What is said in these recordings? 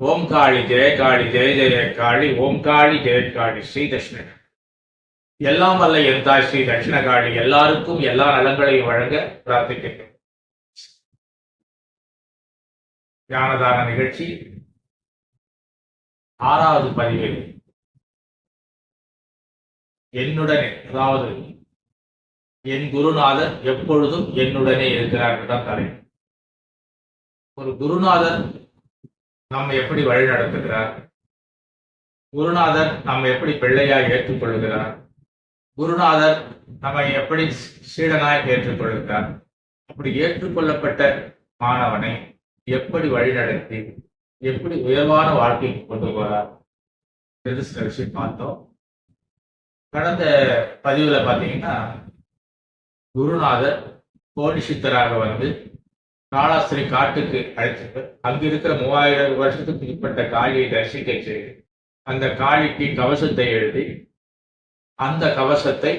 ஓம் காளி ஜெய காளி ஜெய ஜெய காளி ஓம் காளி ஜெய காளி ஸ்ரீ தட்சிண எல்லாம் வல்ல என் ஸ்ரீ தட்சிண காளி. எல்லாருக்கும் எல்லா நலங்களையும் வழங்க பிரார்த்திக்கிறேன் ஞானதான நிகழ்ச்சி. ஆறாவது பதிவில் என்னுடனே அதாவது என் குருநாதர் எப்பொழுதும் என்னுடனே இருக்கிறார் தான் தலை ஒரு குருநாதர் நம்ம எப்படி வழி நடத்துகிறார்? குருநாதர் நம்ம எப்படி பிள்ளையாய் ஏற்றுக்கொள்கிறார்? குருநாதர் நம்மை எப்படி சீடனாய் ஏற்றுக்கொள்கிறார்? அப்படி ஏற்றுக்கொள்ளப்பட்ட மாணவனை எப்படி வழிநடத்தி எப்படி உயர்வான வாழ்க்கைக்கு கொண்டு போறார்? என்று சில விஷயம் பார்த்தோம். கடந்த பதிவுல பாத்தீங்கன்னா குருநாதர் கோடிசித்தராக வந்து காளாஸ்திரி காட்டுக்கு அழைச்சிட்டு அங்கு இருக்கிற மூவாயிரம் வருஷத்துக்கு உட்பட்ட காளியை தரிசிக்க செய்து அந்த காளிக்கு கவசத்தை எழுதி அந்த கவசத்தை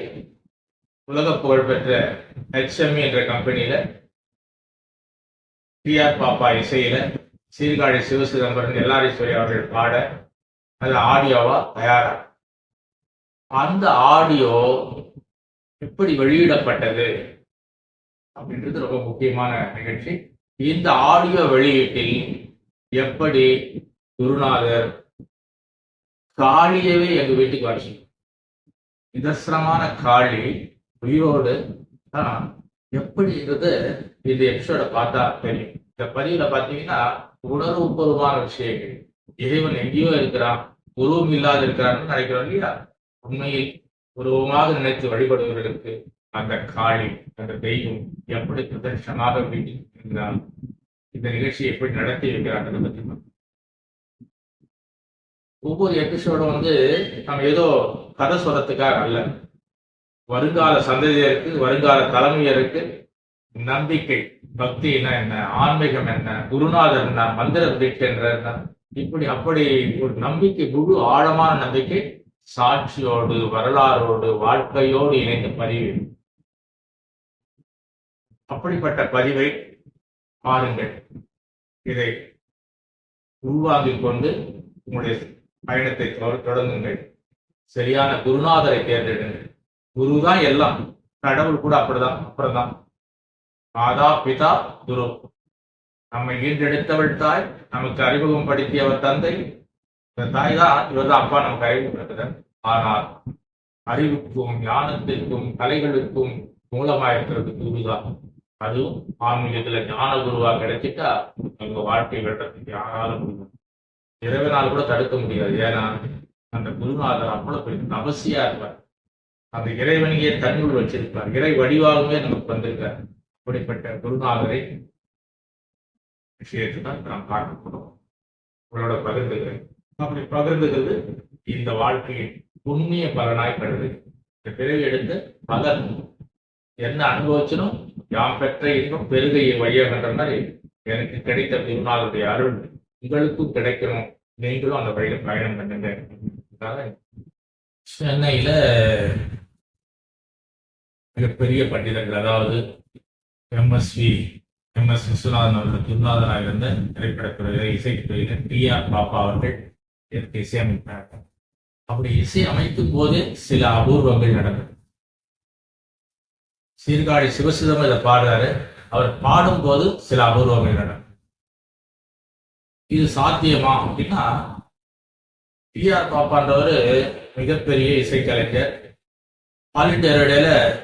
உலக புகழ்பெற்ற ஹெச்எம்இ என்ற கம்பெனியில டிஆர் பாப்பா இசையில சீர்காழி சிவசிதம்பரம் எல்லாரீஸ்வரி அவர்கள் பாட அது ஆடியோவா தயாரா அந்த ஆடியோ எப்படி வெளியிடப்பட்டது. அப்படின்றது ரொம்ப முக்கியமான நிகழ்ச்சி. இந்த ஆடியோ வெளியீட்டில் எப்படி குருநாதர் காளியவே எங்க வீட்டுக்கு வர நிதர்சனமான காளி உயிரோடு தான் எப்படின்றது இந்த எபிசோட பார்த்தா தெரியும். இந்த பதிவுல பாத்தீங்கன்னா உணர்வுபூர்வமான விஷயங்கள். இறைவன் எங்கேயோ இருக்கிறான் உருவம் இல்லாத இருக்கிறான்னு நினைக்கிறோம் இல்லையா? உண்மையில் உருவமாக நினைத்து வழிபடுவர்களுக்கு அந்த காளி அந்த தெய்வம் எப்படி பிரதர்ஷனாக வீட்டில் இருந்தால் இந்த நிகழ்ச்சியை எப்படி நடத்தி வைக்கிறாங்க பத்தி ஒவ்வொரு எபிசோடும் வந்து நம்ம ஏதோ கதை சொல்றதுக்காக அல்ல. வருங்கால சந்ததியருக்கு வருங்கால தலைமையருக்கு நம்பிக்கை. பக்தினா என்ன? ஆன்மீகம் என்ன? குருநாதர் என்ன? மந்திர தீட்சை என்ன? இப்படி அப்படி ஒரு நம்பிக்கை முழு ஆழமான நம்பிக்கை சாட்சியோடு வரலாறோடு வாழ்க்கையோடு இணைந்து பதிவு. அப்படிப்பட்ட பதிவை பாருங்கள். இதை உருவாக்கிக் கொண்டு உங்களுடைய பயணத்தை தொடங்குங்கள். சரியான குருநாதரை தேர்ந்தெடுங்கள். குரு தான் எல்லாம். கடவுள் கூட அப்படிதான் அப்புறம்தான். மாதா பிதா குரு. நம்மை ஈன்றெடுத்தவள் தாய் நமக்கு அறிமுகம் படுத்தியவர் தந்தை. இந்த தாய் தான் இவர் தான் அப்பா நமக்கு அறிமுகப்படுத்துகிறார் ஆனால் அறிவுக்கும் ஞானத்திற்கும் கலைகளுக்கும் மூலமாயிருக்கிறது குருதான். அதுவும் ஆன்மீகத்துல ஞான குருவா கிடைச்சிட்டா உங்க வாழ்க்கை வெட்டத்துக்கு யாராலும் இரவு இறைவனால் கூட தடுக்க முடியாது. ஏன்னா அந்த குருநாதர் அவ்வளவு பெரிய தபசியா இருப்பார். அந்த இறைவனையே தன்னுள் வச்சிருப்பார். இறை வடிவாகவே நமக்கு வந்திருக்கார். அப்படிப்பட்ட குருநாதரை விஷயத்தை தான் நாம் பார்க்க போறோம் உங்களோட பகிர்ந்துகிறேன் அப்படி பகிர்ந்துகிறது இந்த வாழ்க்கையின் உண்மைய பலனாய் கருது இந்த பிறவி எடுத்து பலன் என்ன அனுபவிச்சனும்? யாம் பெற்ற இன்பம் பெருகையை வழியாகன்ற எனக்கு கிடைத்த திருநாளுடைய அருள் உங்களுக்கும் கிடைக்கணும். நீங்களும் அந்த வழியில பயணம் பண்ணுங்க. சென்னையில மிகப்பெரிய பண்டிதர்கள் அதாவது எம்எஸ்வி எம்எஸ் விஸ்வநாதன் அவர்கள் திருநாதனாக இருந்த திரைப்படத்துறையில இசைத்துறையில டி ஆர் பாப்பா அவர்கள் எனக்கு இசையமைத்தார்கள் அப்படி இசை அமைக்கும் போதே சில அபூர்வங்கள் நடந்தது. சீர்காழி சிவசிதம் இதை பாடுறாரு. அவர் பாடும்போது சில அபூர்வங்கள் நடக்கும் இது சாத்தியமா அப்படின்னா பி ஆர் பாப்பான்றவர் மிகப்பெரிய இசைக்கலைஞர். ஆல் இடையில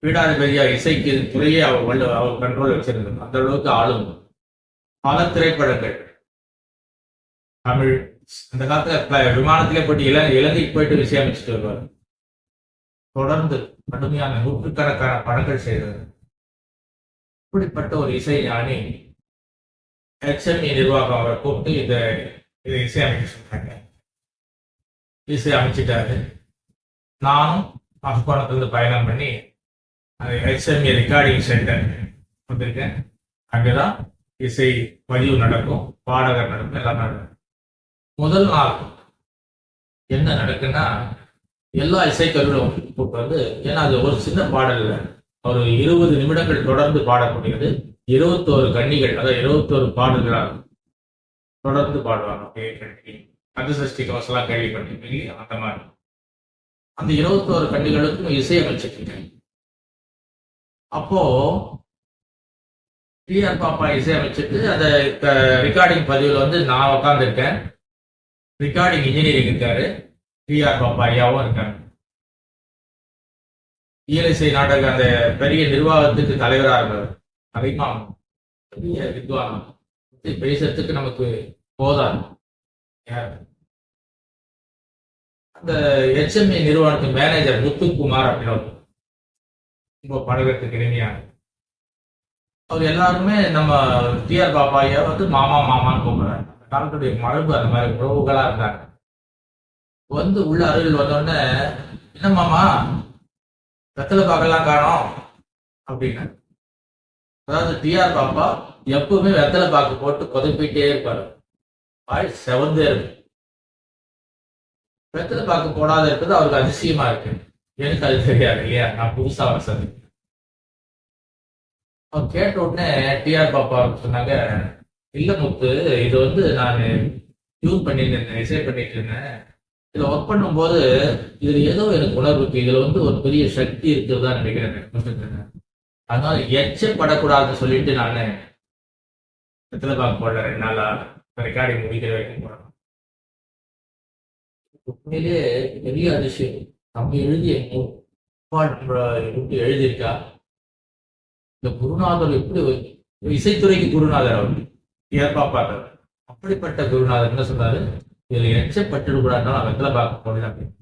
பீடாதிபதியா இசைக்கு துறையே அவர் வல்ல அவர் கண்ட்ரோல் வச்சிருந்தார். அந்த அளவுக்கு ஆளும் பல திரைப்படங்கள். தமிழ் அந்த காலத்துல ப- விமானத்திலே போயிட்டு இல இலங்கைக்கு போயிட்டு இசையமைச்சிட்டு வருவார். தொடர்ந்து கடுமையான நூற்றுக்கணக்கான படங்கள் செய்தது. இப்படிப்பட்ட ஒரு இசை ஞானி ஹெச்எம்இ நிர்வாகம் அவரை கூப்பிட்டு இந்த இதை இசையமைக்க சொன்னாங்க. இசை அமைச்சிட்டாரு. நானும் அரக்கோணத்துலேருந்து பயணம் பண்ணி அது ஹெச்எம்இ ரெக்கார்டிங் சென்டர் வந்திருக்கேன். அங்கதான் இசை பதிவு நடக்கும் பாடகர் நடக்கும் எல்லாம் நடக்கும். முதல் நாள் என்ன நடக்குன்னா எல்லா இசைக்கருவிலும் இப்போ வந்து ஏன்னா அது ஒரு சின்ன பாடல். இல்லை ஒரு இருபது நிமிடங்கள் தொடர்ந்து பாடக்கூடியது. இருபத்தோரு கன்னிகள் அதாவது இருபத்தோரு பாடல்களாக தொடர்ந்து பாடுவாங்க. அப்படியே கண்டி சஷ்டி கவசம்லாம் கேள்விப்பட்டிருக்கீங்க அந்த மாதிரி. அந்த இருபத்தோரு கன்னிகளுக்கும் இசையமைச்சிருக்கேன் அப்போ டிஆர் பாப்பா இசையமைச்சிட்டு அந்த ரெக்கார்டிங் பதிவில் வந்து நான் உட்காந்துருக்கேன் ரெக்கார்டிங் இன்ஜினியரிங் இருக்காரு. டிஆர் பாப்பா இருக்காங்க. இயலிசை நாடக அந்த பெரிய நிர்வாகத்துக்கு தலைவராக இருந்தார் அதிகமாக பெரிய வித்வானம். பேசுறதுக்கு நமக்கு போதாது. அந்த ஹெச்எம்ஏ நிறுவனத்தின் மேனேஜர் முத்துக்குமார் அப்படின்னு ரொம்ப பழகிறதுக்கு இனிமையான. அவர் எல்லாருமே நம்ம டிஆர் பாப்பாயை வந்து மாமா மாமான்னு கூப்பிடுறாங்க அந்த காலத்துடைய மரபு அந்த மாதிரி உறவுகளாக இருந்தாங்க. வந்து உள்ள அருகில் வந்தோடனே என்ன மாமா? வெத்தலை பாக்கெல்லாம் காணோம். அப்படின்னு அதாவது டிஆர் பாப்பா எப்பவுமே வெத்தலை பாக்கு போட்டு கொதப்பிட்டே இருப்பாரு. வாய் செவந்தே இருக்கும் வெத்தலை பாக்கு போடாத இருக்கிறது அவருக்கு அதிசயமா இருக்கு. எனக்கு அது தெரியாது இல்லையா? நான் புதுசா வசதி அவர் கேட்ட உடனே டிஆர் பாப்பா சொன்னாங்க இல்ல முத்து இது வந்து நான் டியூன் பண்ணிட்டு இருந்தேன் இசை பண்ணிட்டு இருந்தேன். இதுல ஒர்க் பண்ணும்போது இதுல ஏதோ எனக்கு உணர்வு இருக்கு. இதுல வந்து ஒரு பெரிய சக்தி இருக்கிறதா நினைக்கிறேன். அதனால எச்சப்படக்கூடாதுன்னு சொல்லிட்டு நான் எத்தனை பார்க்க போடல ரெண்டு நாளா ரெக்கார்டிங் முடிக்கிற வரைக்கும் போடணும் உண்மையிலே பெரிய அதிசயம். நம்ம எழுதிய எப்படி எழுதியிருக்கா? இந்த குருநாதர் எப்படி இசைத்துறைக்கு குருநாதர் அவர். ஏற்பாப்பார் அப்படிப்பட்ட குருநாதர் என்ன சொன்னாரு? இதுல எச்சப்பட்டுடக்கூடாதுனால நான் வெத்தலை பார்க்க போனேன் அப்படின்னு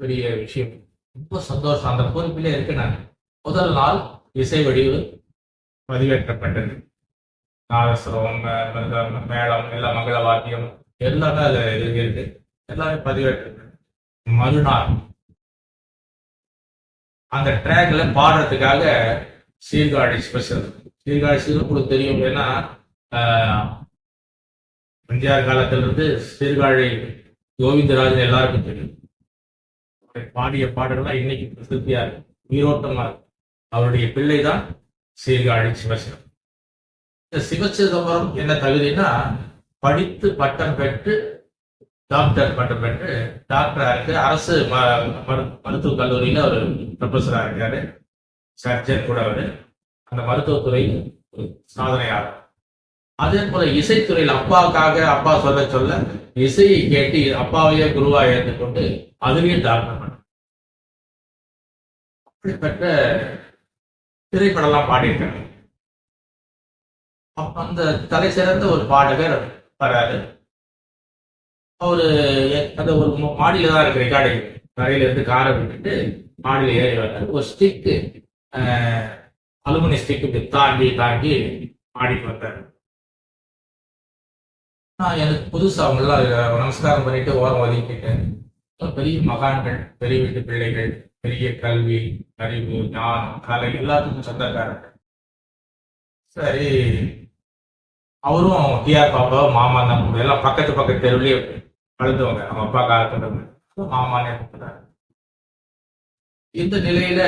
பெரிய விஷயம். ரொம்ப சந்தோஷம். அந்த பொறுப்பிலே இருக்கு நான். முதல் நாள் இசை வடிவு பதிவேற்றப்பட்டது. நாதஸ்வரம் மேளம் எல்லா மங்கள வாக்கியம் எல்லாமே அதில் இருக்கு இருக்கு. எல்லாமே பதிவேற்றப்பட்டது. மறுநாள் அந்த ட்ராக்ல பாடுறதுக்காக சீர்காழி ஸ்பெஷல் சீர்காழி சீர் உங்களுக்கு தெரியும் ஏன்னா எம்ஜிஆர் காலத்திலிருந்து சீர்காழி கோவிந்தராஜன் எல்லாருக்கும் தெரியும். பாடிய பாடல்கள்லாம் இன்னைக்கு பிரசித்தியா இருக்கு. உயிரோட்டமா இருக்கு. அவருடைய பிள்ளை தான் சீர்காழி சிவசிவம் இந்த சிவசிதம்பரம் என்ன தகுதினா படித்து பட்டம் பெற்று டாக்டர் பட்டம் பெற்று டாக்டரா இருக்கு. அரசு ம- மரு- மருத்துவக் கல்லூரியில ஒரு ப்ரொஃபஸரா இருக்காரு. சர்ஜன் கூட அவரு. அந்த மருத்துவத்துறை ஒரு சாதனையாளர். அதே போல இசைத்துறையில் அப்பாவுக்காக அப்பா சொல்ல சொல்ல இசையை கேட்டு அப்பாவையே குருவா ஏற்று கொண்டு அதுவே பண்ணார் அப்படிப்பட்ட திரைப்படம்லாம் பாடியிருக்காங்க. அப்ப அந்த தலை சிறந்த ஒரு பாடகர் வராரு. அவரு அந்த ஒரு மாடியில தான் இருக்கு ரெக்கார்டிங் தரையில இருந்து காரை விட்டுட்டு மாடியில ஏறி வர்றாரு. ஒரு ஸ்டிக்கு அலுமினி ஸ்டிக்கு தாண்டி தாண்டி மாடிக்கு வந்தாரு நான் எனக்கு புதுசா அவங்களாம் நமஸ்காரம் பண்ணிட்டு ஓரம் ஒதுக்கிட்டேன். பெரிய மகான்கள் பெரிய வீட்டு பிள்ளைகள் பெரிய கல்வி அறிவு ஞானம் கலை எல்லாத்துக்கும் சொந்தக்காரர்கள் சரி. அவரும் டிஆர் பாப்பா மாமா தான். எல்லாம் பக்கத்து பக்கத்து தெருவுலயே வளர்ந்தவங்க. அவங்க அப்பா காலத்துல மாமானே கூப்பிடுறாரு. இந்த நிலையில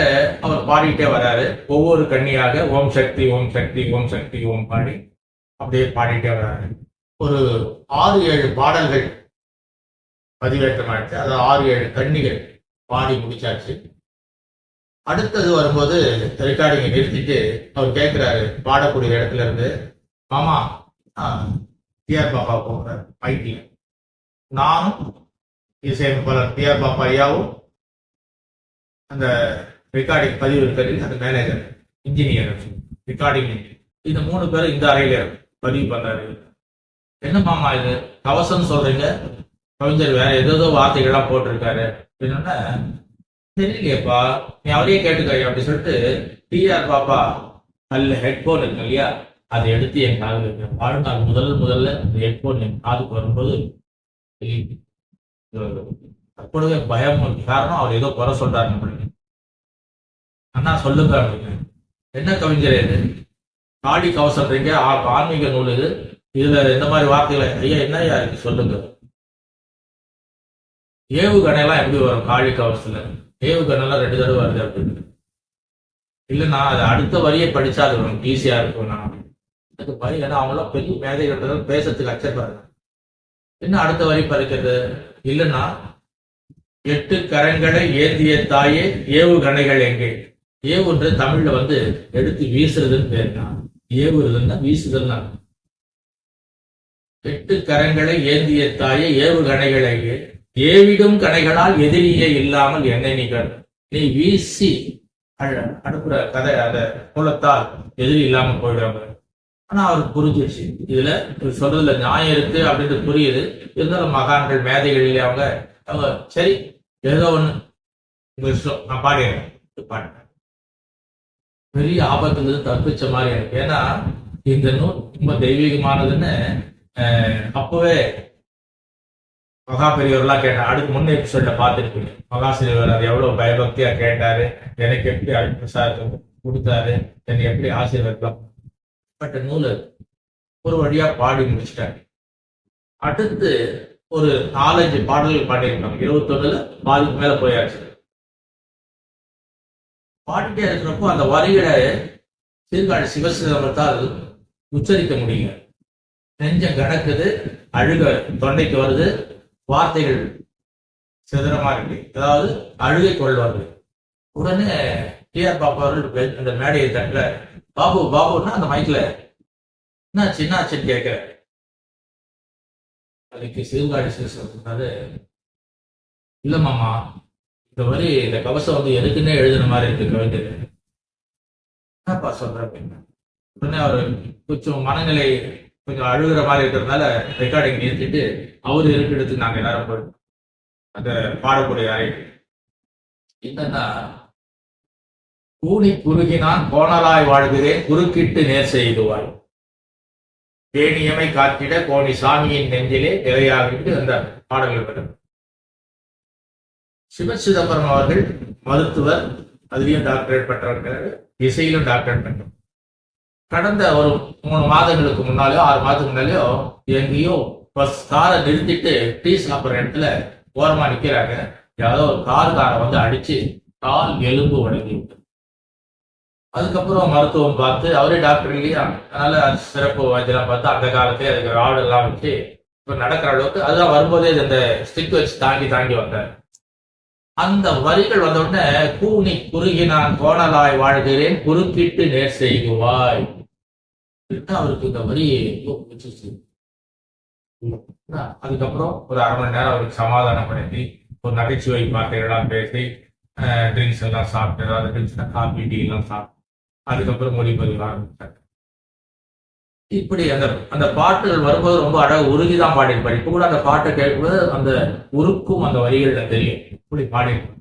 அவர் பாடிட்டே வராரு. ஒவ்வொரு கண்ணியாக ஓம் சக்தி ஓம் சக்தி ஓம் சக்தி ஓம் பாடி அப்படியே பாடிட்டே வராரு. ஒரு ஆறு ஏழு பாடல்கள் பதிவேற்றமாயிடுச்சு அதாவது ஆறு ஏழு கண்ணிகள் பாடி முடிச்சாச்சு. அடுத்தது வரும்போது ரெக்கார்டிங்கை நிறுத்திட்டு அவர் கேட்குறாரு பாடக்கூடிய இடத்துல இருந்து மாமா டிஆர் பாப்பா போகிறார் ஐடி நானும் இசையமைப்பாளர் டிஆர் பாப்பா ஐயாவும் அந்த ரெக்கார்டிங் பதிவு இருக்கிறது அந்த மேனேஜர் இன்ஜினியர் ரெக்கார்டிங் இன்ஜினியர் இந்த மூணு பேரும் இந்த அறையில பதிவு பண்ணாரு. என்ன மாமா இது? கவசம் சொல்றீங்க? கவிஞர் வேற ஏதோ வார்த்தைகள்லாம் போட்டிருக்காரு. என்னன்னா தெரியலையப்பா நீ அவரையே கேட்டுக்காய் அப்படி சொல்லிட்டு டிஆர் பாப்பா நல்ல ஹெட்போன் இருக்கு இல்லையா? அதை எடுத்து என் காதில் வாழ்நாள் முதல் முதல்ல அந்த ஹெட்ஃபோன் என் காதுக்கு வரும்போது அப்பொழுது பயம் காரணம் அவர் ஏதோ குறை சொல்றாரு நம்மளுக்கு. அண்ணா சொல்லுங்க அப்படின்னு. என்ன கவிஞர் இது? காடி கவசம்ன்றீங்க ஆ- ஆன்மீக நூல் இது. இதுல இந்த மாதிரி வார்த்தைகளை ஐயா என்னய்யா இருக்கு சொல்லுங்க? ஏவுகணைலாம் எப்படி வரும் காழி கவசத்துல? எல்லாம் ரெண்டு தடவை வருது அப்படின்னு. இல்லைன்னா அது அடுத்த வரியை படிச்சா அது வரும். ஈஸியா இருக்கும் நான் அது வரி ஏன்னா அவங்களாம் பெரிய மேதைகள் பேசுறதுக்கு அச்சப்படுறாங்க என்ன அடுத்த வரி படிக்கிறது? இல்லைன்னா எட்டு கரங்களை ஏந்திய தாயே ஏவுகணைகள் எங்கே? ஏவுன்றது தமிழ்ல வந்து எடுத்து வீசுறதுன்னு பேருனா ஏவுறதுன்னா வீசுதல்னா எட்டு கரங்களை ஏந்திய தாயே ஏவு கணைகளையே ஏவிடும் கணைகளால் எதிரியே இல்லாமல் என்னை நிகழ். நீ வீசி. அழ- அனுப்புற கதை அந்த மூலத்தால் எதிரி இல்லாம போயிடுவாங்க ஆனா அவருக்கு புரிஞ்சிருச்சு. இதுல சொல்றதுல நியாயம் இருக்கு அப்படின்றது புரியுது. இருந்தாலும் மகான்கள் மேதைகள் இல்லையா அவங்க அவங்க சரி ஏதோ ஒண்ணு. உங்க இஷ்டம் நான் பாடிடுறேன் பாடுறேன். பெரிய ஆபத்துல இருந்து தப்பிச்ச மாதிரி எனக்கு ஏன்னா இந்த நூல் ரொம்ப தெய்வீகமானதுன்னு அப்பவே மகா பெரியவர்லாம் கேட்டேன் அடுத்து முன் எபிசோட்ல பார்த்துருப்பீங்க. மகாசிரியர் அது எவ்வளவு பயபக்தியா கேட்டாரு. எனக்கு எப்படி அருட்பிரசாதத்தை கொடுத்தாரு. என்னை எப்படி ஆசீர்வாதம் பட் நூல் ஒரு வழியா பாடி முடிச்சிட்டாங்க அடுத்து ஒரு நாலஞ்சு பாடல்கள் பாடியிருக்காங்க. இருபத்தொன்னுல பாதிக்கு மேல போயாச்சு. பாடிட்டே இருக்கிறப்போ அந்த வரிகளை சீர்காழி சிவசிதம்பரத்தால் உச்சரிக்க முடியுங்க நெஞ்சம் கடக்குது அழுக தொண்டைக்கு வருது வார்த்தைகள் சிதறமா இருக்கு. அதாவது அழுகை கொள்வார்கள். உடனே டிஆர் பாபு அவர்கள் அந்த மேடையை தட்டுல பாபு பாபுன்னா அந்த மைக்ல என்ன சின்னாச்சின்னு கேட்க அதுக்கு சிவகாடி சொன்னாரு இல்ல மாமா இந்த மாதிரி இந்த கவசம் வந்து எதுக்குன்னே எழுதுன மாதிரி இருக்கு கவிஞர். என்னப்பா சொல்ற? உடனே அவர் கொஞ்சம் மனநிலை கொஞ்சம் அழுகுற மாதிரி இருக்கிறதுனால ரெக்கார்டிங் நிறுத்திட்டு அவர் இருக்கிற இடத்துக்கு நாங்க எல்லாரும் போயிட்டோம் அந்த பாடக்கூடிய அறை என்னன்னா கூனி குறுகினான் கோணலாய் வாழ்கிறேன் குறுக்கிட்டு நேர் செய்துவாய். பேணியமை காத்திட கோணி சாமியின் நெஞ்சிலே நிலையாகிட்டு அந்த பாடல்கள் வரும். சிவ சிதம்பரம் அவர்கள் மருத்துவர் அதுலேயும் டாக்டரேட் பெற்றவர்கள் இசையிலும் டாக்டரேட் பெற்றவர் கடந்த ஒரு மூணு மாதங்களுக்கு முன்னாலேயோ ஆறு மாதத்துக்கு முன்னாலேயோ எங்கேயோ பஸ் காரை நிறுத்திட்டு டீ சாப்பிட்ற இடத்துல ஓரமா நிக்கிறாங்க. யாரோ ஒரு கார்காரை வந்து அடிச்சு கால் எலும்பு உடங்கி அதுக்கப்புறம் மருத்துவம் பார்த்து அவரே டாக்டர் இல்லையா அதனால அது சிறப்பு வைத்தியெல்லாம் பார்த்து அந்த காலத்திலே அதுக்கு ராடு எல்லாம் வச்சு இப்போ நடக்கிற அளவுக்கு அதுதான் வரும்போதே இந்த அந்த ஸ்டிக் வச்சு தாங்கி தாங்கி வந்தார். அந்த வரிகள் வந்த உடனே கூனி குறுகி நான் கோணலாய் வாழ்கிறேன் குறுக்கிட்டு நேர் செய்குவாய். அவருக்கு இந்த மாதிரி அதுக்கப்புறம் ஒரு அரை மணி நேரம் அவருக்கு சமாதானப்படுத்தி ஒரு நகைச்சுவை வார்த்தைகள்லாம் பேசி ட்ரிங்க்ஸ் எல்லாம் சாப்பிட்டு அதாவது ட்ரிங்க்ஸ் காஃபி டீ எல்லாம் சாப்பிட்டு அதுக்கப்புறம் மொழிபதிவு ஆரம்பிச்சாங்க. இப்படி அந்த அந்த பாட்டுகள் வரும்போது ரொம்ப அழகா உருகிதான் பாடியிருப்பார். இப்ப கூட அந்த பாட்டை கேட்கும்போது அந்த உருக்கும் அந்த வரிகள் தெரியும். இப்படி பாடியிருப்பார்.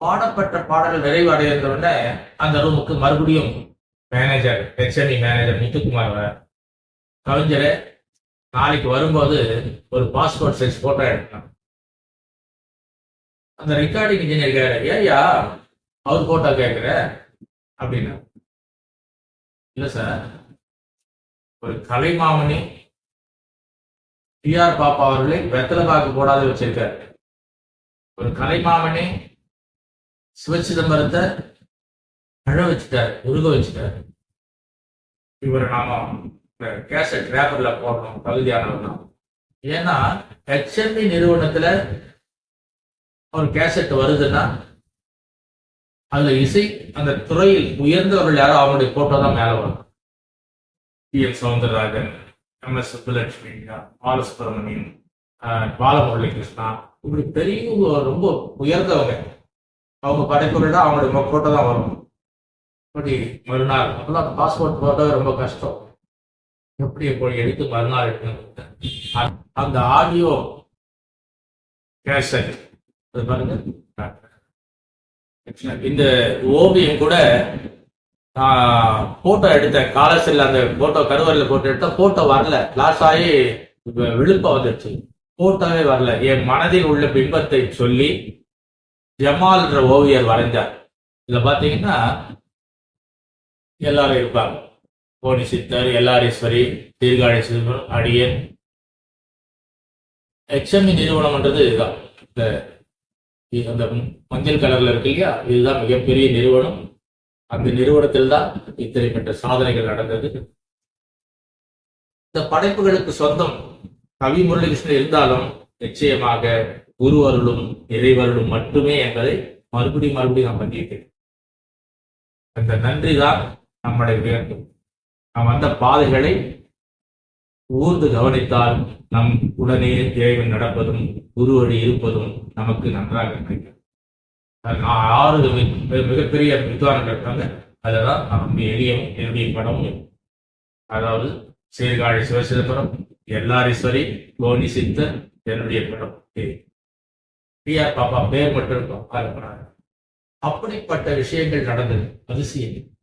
பாடப்பட்ட பாடல்கள் நிறைவடைந்த உடனே அந்த ரூமுக்கு மறுபடியும் மேனேஜர் ஹெச்எம்இ மேனேஜர் நித்துக்குமார் கவிஞர் நாளைக்கு வரும்போது ஒரு பாஸ்போர்ட் சைஸ் போட்டோ எடுக்கணும். அந்த ரெக்கார்டிங் இன்ஜினியர் கேட்க ஏய்யா அவர் போட்டோ கேட்குற அப்படின்னா இல்லை சார் ஒரு கலைமாமணி டிஆர் பாப்பா அவர்களை வெத்தலை பாக்கு போடாத வச்சிருக்காரு. ஒரு கலைமாமணி சிவச்சிதம்பரத்தை அழ வச்சுட்டாரு உருக வச்சுட்டாரு. இவர் நாம கேசட் ரேப்பர்ல போடணும் தகுதியானவர் தான் ஏன்னா ஹெச்எம்பி நிறுவனத்துல ஒரு கேசட் வருதுன்னா அதுல இசை அந்த துறையில் உயர்ந்தவர்கள் யாரோ அவங்களுடைய போட்டோ தான் மேல வரும். T M Soundararajan M S Subbulakshmi Balasubramaniam Balamurali Krishna இப்படி பெரிய ரொம்ப உயர்ந்தவங்க. அவங்க படைப்புகள் தான் அவங்களுடைய போட்டோ தான் வரும். எப்படி மறுநாள்? அப்பெல்லாம் பாஸ்போர்ட் போட்டது ரொம்ப கஷ்டம். எப்படி இப்போ எடுத்து மறுநாள் எடுக்கணும்? அந்த- அந்த ஆடியோ கேசட் அது பாருங்க. இந்த ஓவியம் கூட நான் போட்டோ எடுத்தேன். காலசில் அந்த போட்டோ கருவறையில் போட்டோ எடுத்தா போட்டோ வரல. லாஸ் ஆகி விழுப்பம் வந்துடுச்சு போட்டோவே வரல. என் மனதில் உள்ள பிம்பத்தை சொல்லி ஜமால்ன்ற ஓவியர் வரைஞ்சார் இதில் பார்த்தீங்கன்னா எல்லாரும் இருப்பாங்க. கோணி சித்தர் எல்லாரீஸ்வரி தீர்காழேஸ்வரர் அடியன். எக்ஸ்எம்இ நிறுவனம்ன்றது இதுதான். இந்த அந்த மஞ்சள் கலர்ல இருக்கு இல்லையா? இதுதான் மிகப்பெரிய நிறுவனம். அந்த நிறுவனத்தில் தான் இத்தனை பெற்ற சாதனைகள் நடந்தது. இந்த படைப்புகளுக்கு சொந்தம் கவி முரளிகிருஷ்ணன் இருந்தாலும் நிச்சயமாக குருவருளும் இறைவருளும் மட்டுமே என்பதை மறுபடியும் மறுபடியும் நான் பண்ணியிருக்கேன் அந்த நன்றி தான் நம்மளை உயர்த்தும் நாம் அந்த பாதைகளை ஊர்ந்து கவனித்தால் நம் உடனே தேவை நடப்பதும் குருவழி இருப்பதும் நமக்கு நன்றாக கிடைக்கும். ஆறு மிக- மிகப்பெரிய வித்வான்கள் இருக்காங்க அதெல்லாம் நம்ம எளிய என்னுடைய படமும் அதாவது சீர்காழி சிவசிதம்பரம் எல்லாரீஸ்வரி கோனி சித்தர் என்னுடைய படம் டிஆர் பாப்பா பேர் மட்டும் இருக்கும் அப்படிப்பட்ட விஷயங்கள் நடந்தது. அதிசயம்.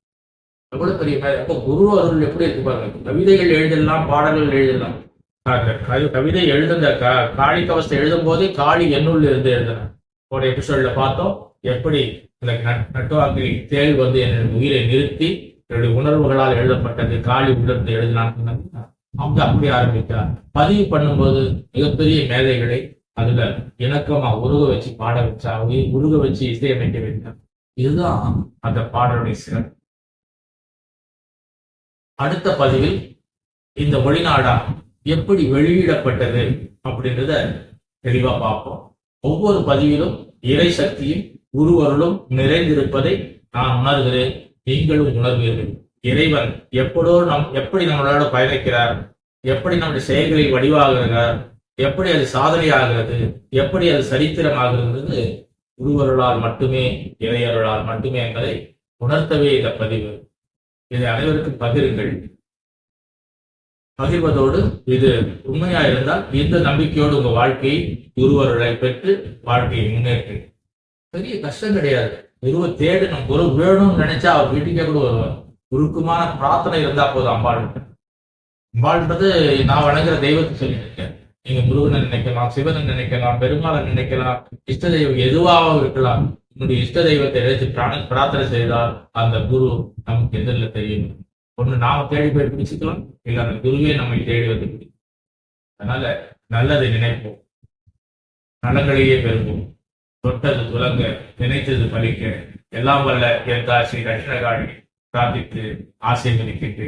எவ்வளவு பெரிய மேதை. அப்போ குரு அருள் எப்படி இருக்கு பாருங்க. கவிதைகள் எழுதலாம் பாடல்கள் எழுதலாம். கவிதை எழுதுந்த கா- காளி கவசத்தை எழுதும் போதே காளி என்னுள் இருந்து எழுதினார் ஒரு எபிசோட்ல பார்த்தோம் எப்படி இந்த நட்- நட்டுவாக்கில் தேள் வந்து என் உயிரை நிறுத்தி என்னுடைய உணர்வுகளால் எழுதப்பட்டது. காளி உணர்ந்து எழுதினான். அவங்க அப்படி ஆரம்பித்தார் பதிவு பண்ணும்போது மிகப்பெரிய மேதைகளை அதுல இணக்கமா உருக வச்சு பாட வச்சா உருக வச்சு இசையமைக்க வைத்தார் இதுதான் அந்த பாடலுடைய சிறப்பு. அடுத்த பதிவில் இந்த ஒளிநாடா எப்படி வெளியிடப்பட்டது அப்படின்றத தெளிவா பார்ப்போம். ஒவ்வொரு பதிவிலும் இறை சக்தியும் உருவருளும் நிறைந்திருப்பதை நான் உணர்கிறேன். நீங்களும் உணர்வீர்கள். இறைவன் எப்படோ நம் எப்படி நம்மளோட பயணிக்கிறார்? எப்படி நம்முடைய செயல்களில் வடிவாகிறார்? எப்படி அது சாதனையாகிறது? எப்படி அது சரித்திரமாகிறது உருவருளால் மட்டுமே இறையருளால் மட்டுமே என்பதை உணர்த்தவே இந்த பதிவு. இதை அனைவருக்கும் பகிருங்கள். பகிர்வதோடு இது உண்மையா இருந்தால் இந்த நம்பிக்கையோடு உங்க வாழ்க்கையை குருவருளை பெற்று வாழ்க்கையை முன்னேற்று. பெரிய கஷ்டம் கிடையாது. குருவை தேடணும் குரு வேணும்னு நினைச்சா அவர் வீட்டுக்கே கூட வருவார். குருக்குமான பிரார்த்தனை இருந்தா போதும் அம்பாள். அம்பாள்ன்றது நான் வணங்குற தெய்வத்தை சொல்லி இருக்கேன். நீங்க முருகனை நினைக்கலாம் சிவனை நினைக்கலாம் பெருமாளை நினைக்கலாம் இஷ்ட தெய்வம் எதுவாக இருக்கலாம். என்னுடைய இஷ்ட தெய்வத்தை எடுத்து பிராண பிரார்த்தனை செய்தால் அந்த குரு நமக்கு எதிரில் தெரியும்? ஒண்ணு நாம தேடி போய் பிடிச்சிக்கலாம் இல்ல அந்த குருவே நம்மை தேடி வந்து பிடிக்கும். அதனால நல்லதை நினைப்போம். நலங்களையே பெறுவோம். தொட்டது துலங்க நினைத்தது பலிக்க எல்லாம் வல்ல எந்தா ஸ்ரீ தட்சிணகாழி பிரார்த்தித்து மிதிக்கிட்டு